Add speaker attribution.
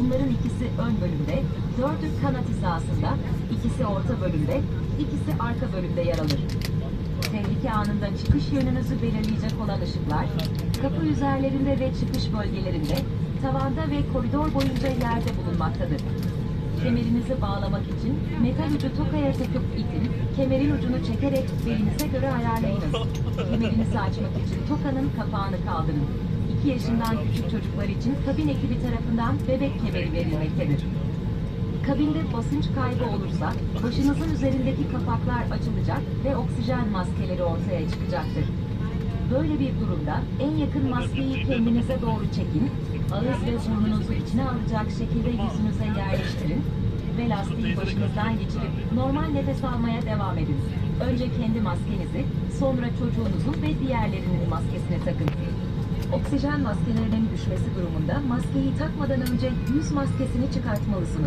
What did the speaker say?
Speaker 1: Bunların ikisi ön bölümde, dördü kanat hizasında, ikisi orta bölümde, ikisi arka bölümde yer alır. Tehlike anında çıkış yönünüzü belirleyecek olan ışıklar, kapı üzerlerinde ve çıkış bölgelerinde, tavanda ve koridor boyunca yerde bulunmaktadır. Kemerinizi bağlamak için metal ucu tokaya takıp itin, kemerin ucunu çekerek belinize göre ayarlayınız. Kemerinizi açmak için tokanın kapağını kaldırın. 2 yaşından küçük çocuklar için kabin ekibi tarafından bebek kemeri verilmektedir. Kabinde basınç kaybı olursa başınızın üzerindeki kapaklar açılacak ve oksijen maskeleri ortaya çıkacaktır. Böyle bir durumda en yakın maskeyi kendinize doğru çekin, ağız ve burnunuzu içine alacak şekilde yüzünüze yerleştirin ve lastiği başınızdan geçirip normal nefes almaya devam edin. Önce kendi maskenizi, sonra çocuğunuzun ve diğerlerinin maskesini takın. Oksijen maskelerinin düşmesi durumunda maskeyi takmadan önce yüz maskesini çıkartmalısınız.